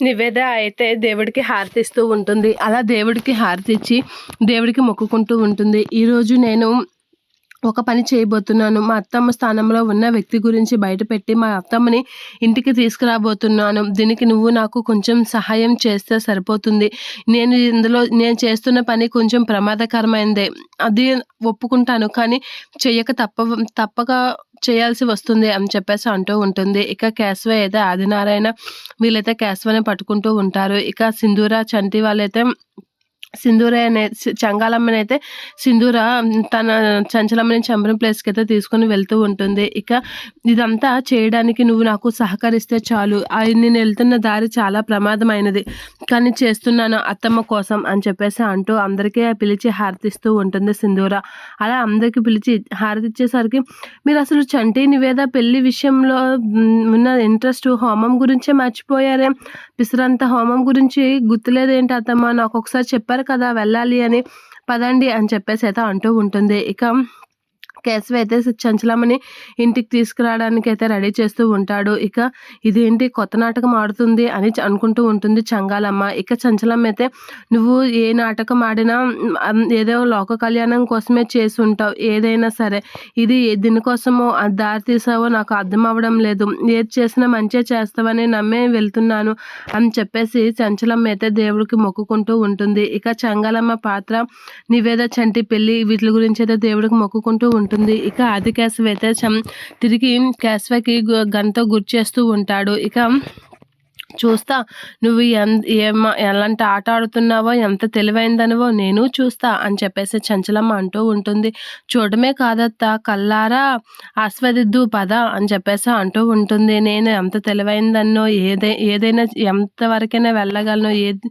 నివేద అయితే దేవుడికి హారతిస్తూ ఉంటుంది. అలా దేవుడికి హారతి ఇచ్చి దేవుడికి మొక్కుకుంటూ ఉంటుంది. ఈరోజు నేను ఒక పని చేయబోతున్నాను. మా అత్తమ్మ స్థానంలో ఉన్న వ్యక్తి గురించి బయటపెట్టి మా అత్తమ్మని ఇంటికి తీసుకురాబోతున్నాను. దీనికి నువ్వు నాకు కొంచెం సహాయం చేస్తే సరిపోతుంది. నేను ఇందులో నేను చేస్తున్న పని కొంచెం ప్రమాదకరమైందే. అది ఒప్పుకుంటాను కానీ చెయ్యక తప్ప తప్పక చేయాల్సి వస్తుంది అని చెప్పేసి అంటూ ఉంటుంది. ఇక కేశవ అయితే ఆదినారాయణ వీళ్ళైతే కేశవని పట్టుకుంటూ ఉంటారు. ఇక సింధూర చంటి వాళ్ళైతే సింధూర అనే చంగాలమ్మని అయితే సింధూర తన చంచలమ్మని చంపడం ప్లేస్కి అయితే తీసుకొని వెళ్తూ ఉంటుంది. ఇక ఇదంతా చేయడానికి నువ్వు నాకు సహకరిస్తే చాలు. నేను వెళ్తున్న దారి చాలా ప్రమాదమైనది. కానీ చేస్తున్నాను అత్తమ్మ కోసం అని చెప్పేసి అంటూ అందరికీ పిలిచి హారతిస్తూ ఉంటుంది సింధూర. అలా అందరికీ పిలిచి హారతి ఇచ్చేసరికి మీరు అసలు చంటి నివేద పెళ్ళి విషయంలో ఉన్న ఇంట్రెస్ట్ హోమం గురించే మర్చిపోయారే? పిసరంత హోమం గురించి గుర్తులేదేంటి అత్తమ్మ? నాకు ఒకసారి చెప్పారు కదా వెళ్ళాలి అని పదండి అని చెప్పేసి అయితే అంటూ ఉంటుంది. ఇక కేశవ అయితే చంచలమ్మని ఇంటికి తీసుకురావడానికి అయితే రెడీ చేస్తూ ఉంటాడు. ఇక ఇదేంటి కొత్త నాటకం ఆడుతుంది అని అనుకుంటూ ఉంటుంది చంగాలమ్మ. ఇక చంచలమ్మ అయితే నువ్వు ఏ నాటకం ఆడినా ఏదో లోక కళ్యాణం కోసమే చేసి ఉంటావు. ఏదైనా సరే ఇది దీనికోసమో దారి తీసావో నాకు అర్థం అవ్వడం లేదు. ఏది చేసినా మంచిగా చేస్తావని నమ్మే వెళ్తున్నాను అని చెప్పేసి చంచలమ్మ అయితే దేవుడికి మొక్కుకుంటూ ఉంటుంది. ఇక చంగాలమ్మ పాత్ర నివేద చంటి పెళ్ళి వీటి గురించి అయితే దేవుడికి మొక్కుకుంటూ ఉంటుంది. ఉంటుంది. ఇక ఆది కేశవ అయితే తిరిగి కేశవకి గంతో గుర్తు చేస్తూ ఉంటాడు. ఇక చూస్తా నువ్వు ఏమ ఎలాంటి ఆట ఆడుతున్నావో ఎంత తెలివైందనివో నేను చూస్తా అని చెప్పేసి చంచలమ్మ అంటూ ఉంటుంది. చూడమే కాదత్త కల్లారా ఆస్వాదిద్దు పద అని చెప్పేసి అంటూ ఉంటుంది. నేను ఎంత తెలివైందన్నో ఏదై ఏదైనా ఎంతవరకైనా వెళ్ళగలను ఏది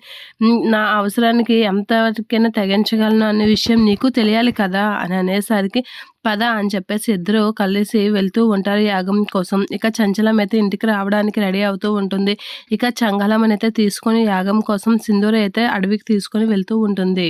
నా అవసరానికి ఎంతవరకైనా తెగించగలను అనే విషయం నీకు తెలియాలి కదా అని అనేసరికి పద అని చెప్పేసి ఇద్దరు కలిసి వెళ్తూ ఉంటారు యాగం కోసం. ఇక చంచలం అయితే ఇంటికి రావడానికి రెడీ అవుతూ ఉంటుంది. ఇక చంగలం అయితే తీసుకొని యాగం కోసం సింధూర అయితే అడవికి తీసుకొని వెళ్తూ ఉంటుంది.